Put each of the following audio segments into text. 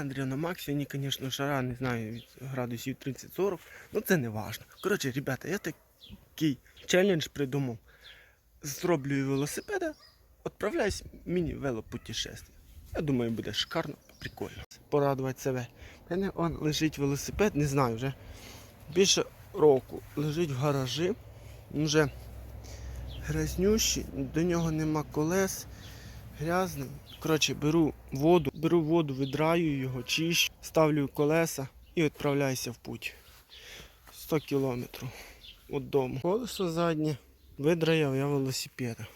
Андрій на максимумі, звісно, шара, не знаю, від градусів 30-40, ну це не важно. Коротше, ребята, я такий челендж придумав. Зроблю велосипеда, відправляюсь міні-велопутешествие. Я думаю, буде шикарно, прикольно. Порадувати себе. У мене он лежить велосипед, не знаю вже. Більше року лежить в гаражі. Вже грязнющий, до нього нема колес, грязний. Коротше, беру воду, беру воду, видраю його, чищу, ставлю колеса і відправляюся в путь. 100 кілометрів від дому. Колесо заднє, видраяв я велосипеда.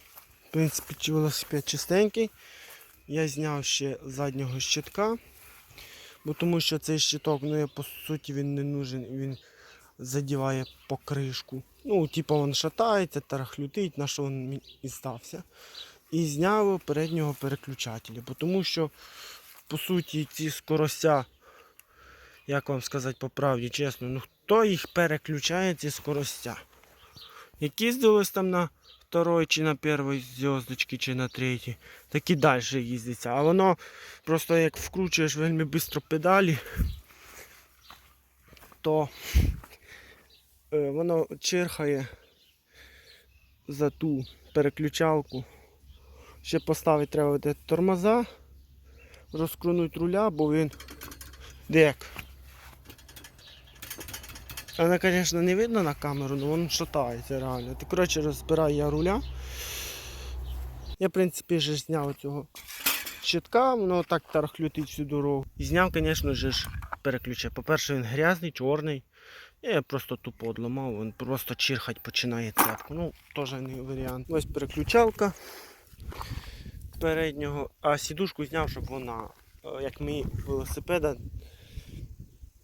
В принципі, велосипед чистенький. Я зняв ще заднього щитка, бо тому що цей щиток, ну я по суті він не нужен, він задіває покришку. Ну, типу він шатається, тарахлютить, на що він і стався. І зняв переднього переключателя, бо тому що, по суті, ці скоростя, як вам сказати по правді, чесно, ну хто їх переключає, ці скоростя? Як їздилось там на второй чи на першій зв'язочці, чи на третій, так і далі їздиться. А воно просто як вкручуєш вельми швидко педалі, то е, воно черхає за ту переключалку. Ще поставити треба буде тормоза, розкрунути руля, бо він дек. Вона, звісно, не видно на камеру, але він шатається реально. Ти, коротше, розбираю я руля. Я, в принципі, вже зняв цього щитка, воно так тарахлютить всю дорогу. І зняв, звісно ж, переключай. По-перше, він грязний, чорний. Я просто тупо одламав, він просто чирхать починає цепку. Ну, теж не варіант. Ось переключалка переднього, а сідушку зняв, щоб вона, е, як мій велосипеда,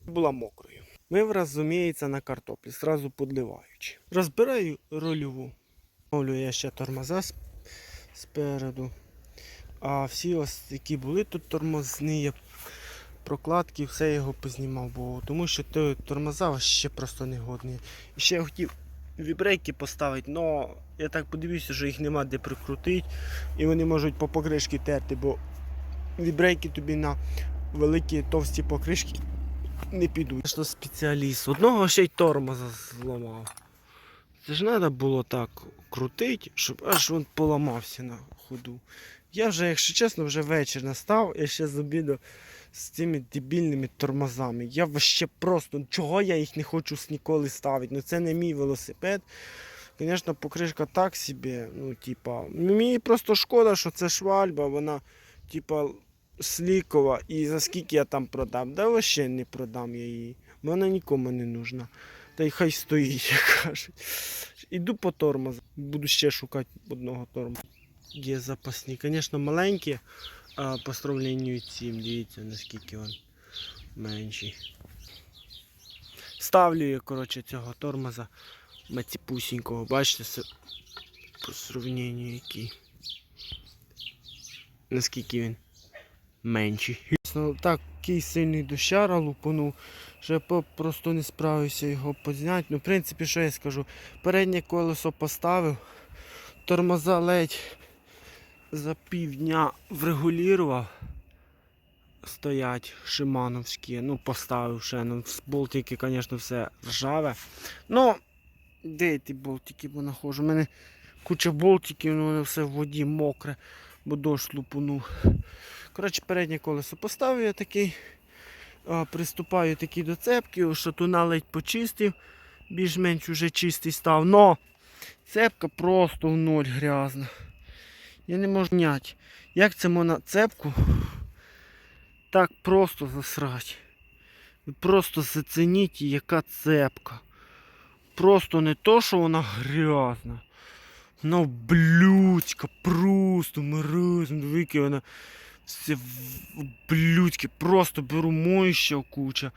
була мокрою. Ми, розуміється, на картоплі, зразу подливаючи. Розбираю рольову. Ставлю я ще тормоза спереду. А всі ось які були тут тормозні, прокладки, все його познімав, бо тому що тормоза ще просто негодний. І ще я хотів вібрейки поставити, але я так подивився, що їх нема де прикрутити. І вони можуть по покришки терти, бо вібрейки тобі на великі товсті покришки не підуть. Що спеціаліст. Одного ще й тормоза зламав. Це ж треба було так крутити, щоб аж він поламався на ходу. Я вже, якщо чесно, вже вечір настав, я ще з обіду з цими дебільними тормозами. Я вообще просто, чого я їх не хочу ніколи ставити. Ну це не мій велосипед. Звісно, покришка так собі. Ну, типа, мені просто шкода, що це швальба, вона, типа, слікова. І за скільки я там продам? Да вообще не продам я її. Вона нікому не нужна. Та й хай стоїть, як кажуть. Іду по тормозу. Буду ще шукати одного тормоза. Є запасні. Звісно, маленькі, а по сравненню цим, дивіться, наскільки він менший. Ставлю я, коротше, цього тормоза маціпусінького. Бачите, це по сравненню який. Наскільки він менший. Такий сильний дощара лупанув, що я просто не справився його позняти. Ну, в принципі, що я скажу, переднє колесо поставив, тормоза ледь за півдня врегулював. Стоять шимановські, ну поставив ще, ну болтики, звісно, все ржаве. Ну, де ті болтики бо нахожу? У мене куча болтиків, ну воно все в воді мокре, бо дощ лупанув. Коротше, переднє колесо поставив я такий. Приступаю такі до цепки, шатуна ледь почистив, більш-менш уже чистий став. Но цепка просто в ноль грязна. Я не можу зняти. Як це можна цепку так просто засрати? Ви просто зацініть, яка цепка. Просто не то, що вона грязна. Вона блюдська, просто морозна, дивіться, вона все блюдське. Просто беру моюща куча.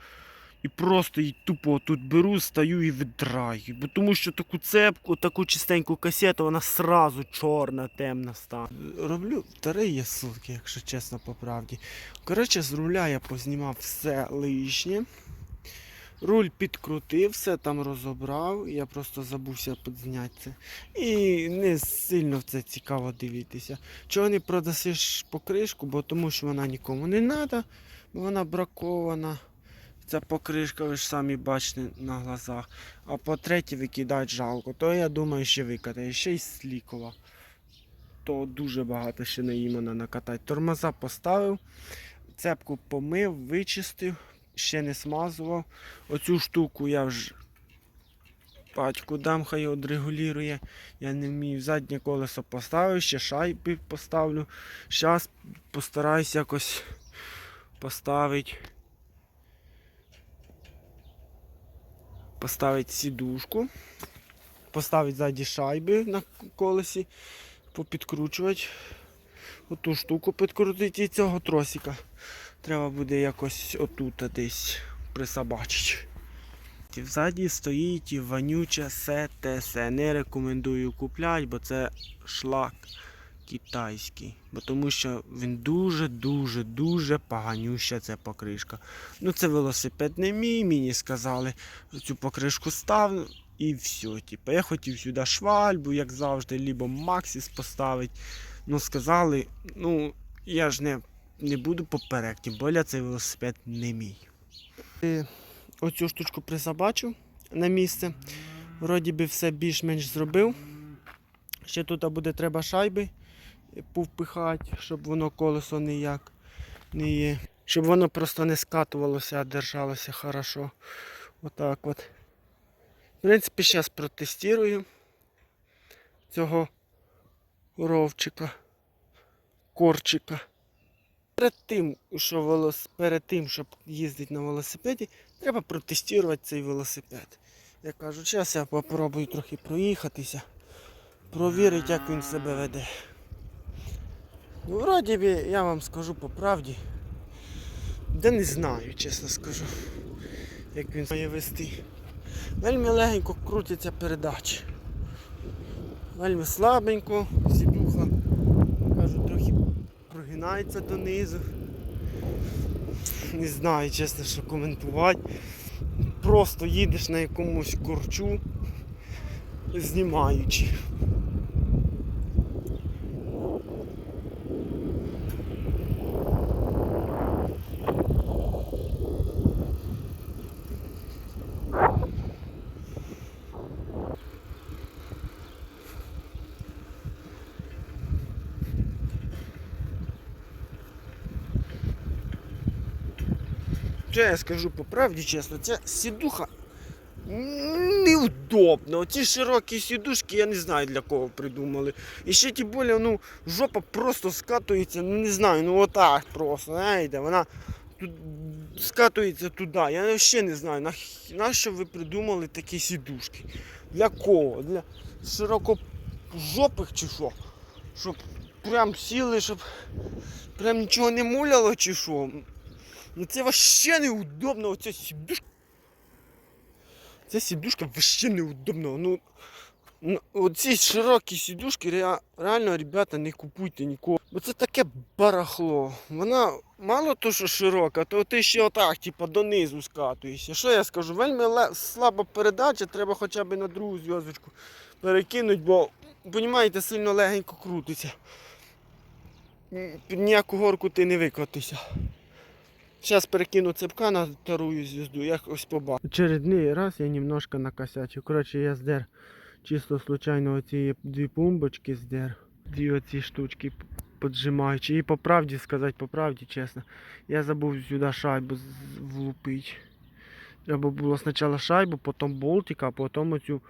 І просто її тупо тут беру, стаю і видраю. Бо тому що таку цепку, таку чистеньку касету, вона сразу чорна, темна стане. Роблю вторые сутки, якщо чесно по правді. Коротше, з руля я познімав все лишнє. Руль підкрутив, все там розібрав, я просто забувся підзняти це. І не сильно в це цікаво дивитися. Чого не продасиш покришку, бо тому що вона нікому не треба. бо Вона бракована. Ця покришка, ви ж самі бачите на глазах. А по-третє, викидати жалко. То я думаю, ще викатає. Ще й слікова. То дуже багато ще її можна накатати. Тормоза поставив, цепку помив, вичистив, ще не смазував. Оцю штуку я вже батьку дам, хай одрегулює. Я не вмію заднє колесо поставив, ще шайби поставлю. Зараз постараюсь якось поставити. Поставити сідушку, поставити ззаді шайби на колесі, попідкручувати. Оту штуку підкрутити і цього тросика. Треба буде якось отут десь присобачити. І Взаді стоїть і вонюче СТС. Не рекомендую купляти, бо це шлак китайський. Бо тому що він дуже-дуже дуже поганюща ця покришка. Ну це велосипед не мій, мені сказали. Цю покришку став і все. Типу, я хотів сюди швальбу, як завжди, либо Максіс поставити. Ну сказали, ну я ж не, не буду поперек, тим більше цей велосипед не мій. Оцю штучку присобачив на місце. Вроді би все більш-менш зробив. Ще тут буде треба шайби повпихати, щоб воно колесо ніяк не є. Щоб воно просто не скатувалося, а держалося хорошо. Отак от. В принципі, зараз протестую цього ровчика, корчика. Перед тим, що велос... перед тим, щоб їздити на велосипеді, треба протестувати цей велосипед. Я кажу, зараз я попробую трохи проїхатися, провірити, як він себе веде. Ну, вроді би, я вам скажу по правді. Да не знаю, чесно скажу, як він має вести. Вельми легенько крутяться передачі. Вельми слабенько, сідуха, кажу, трохи прогинається донизу. Не знаю, чесно, що коментувати. Просто їдеш на якомусь корчу, знімаючи. Що я скажу по правді чесно, ця сідуха неудобна. Оці широкі сідушки, я не знаю для кого придумали. І ще тим більше, ну, жопа просто скатується, ну не знаю, ну отак просто, знаєте, вона тут скатується туди. Я взагалі не знаю, на, на що ви придумали такі сідушки. Для кого? Для широкожопих чи що? Щоб прям сіли, щоб прям нічого не муляло чи що. Ну це вообще неудобно, оця сідушка. Ця сідушка вообще неудобно. Ну, ну оці широкі сідушки ре- реально, ребята, не купуйте нікого. Бо це таке барахло. Вона мало то, що широка, то ти ще отак, типа, донизу скатуєшся. Що я скажу? Вельми слаба передача, треба хоча б на другу зв'язочку перекинути, бо, розумієте, сильно легенько крутиться. Ніяку горку ти не викотишся. Зараз перекину цепка на вторую звезду, я ось побачу. Очередний раз я немножко накосячив. Коротше, я здер чисто случайно оці дві пумбочки здер. Дві оці штучки поджимаючи. І по правді сказати, по правді, чесно. Я забув сюди шайбу влупити. Треба було спочатку шайбу, потім болтик, а потім оцю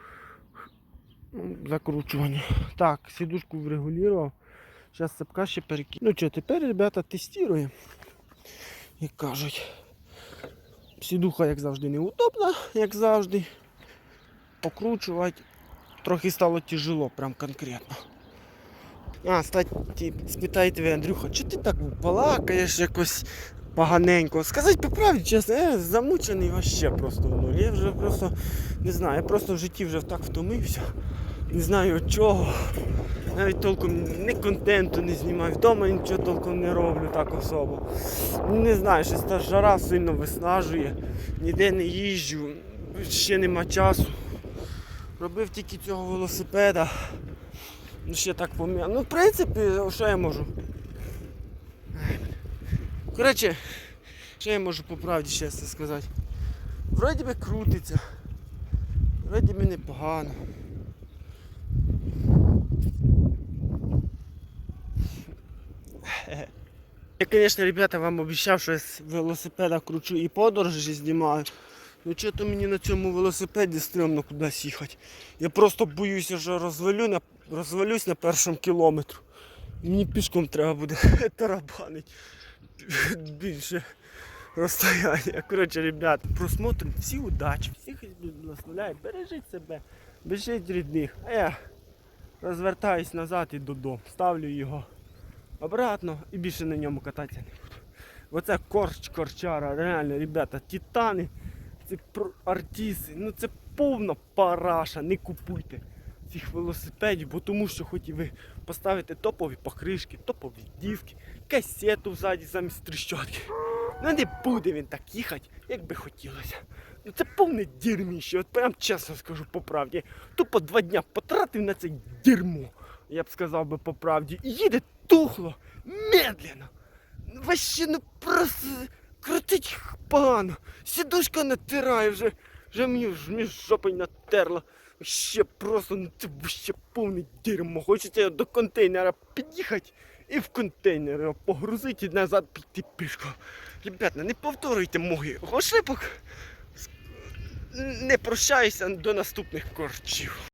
ну, закручування. Так, сідушку врегулював. Зараз цепка ще перекину. Ну що, тепер, ребята, тестуємо як кажуть. Сідуха, як завжди, неудобна, як завжди. Покручувати трохи стало тяжело, прям конкретно. А, статі, спитаєте ви, Андрюха, чи ти так балакаєш якось поганенько? Сказати по правді, чесно, я замучений вообще просто в нулі. Я вже просто не знаю, я просто в житті вже так втомився. Не знаю чого. Навіть толком ні контенту не знімаю, вдома нічого толком не роблю так особо. Не знаю, щось та жара сильно виснажує, ніде не їжджу, ще нема часу. Робив тільки цього велосипеда. Ну ще так пом'яв. Ну, в принципі, що я можу? Коротше, Що я можу по правді чесно сказати? Вроді би крутиться. Вроді би непогано. Я, звісно, ребята, вам обіцяв, що я з велосипеда кручу і подорожі знімаю. Ну чого то мені на цьому велосипеді стрімно кудись їхати. Я просто боюся, що розвалю на, розвалюсь на першому кілометру. Мені пішком треба буде тарабанити більше розстояння. Коротше, ребят, просмотрим всі удачі, всіх благословляю, бережіть себе, бережіть рідних. А я розвертаюсь назад і додому. Ставлю його обратно і більше на ньому кататися не буду. Оце корч корчара, реально, ребята, титани, це артиси, ну це повна параша, не купуйте цих велосипедів, бо тому що хоч і ви поставите топові покришки, топові дівки, касету ззаді замість тріщотки. Ну не буде він так їхати, як би хотілося. Ну це повне дірміще, от прям чесно скажу по правді. Тупо два дня потратив на це дерьмо, я б сказав би по правді. І їде тухло, медленно. Вообще, ну просто крутить погано. Сідушка натирає вже, вже мені ж між жопою натерла. Ще просто, ну це ще повне дерьмо. Хочеться до контейнера під'їхати і в контейнер його погрузити і назад піти пішком. Ребята, не повторюйте моїх ошибок. Не прощаюся до наступних корчів.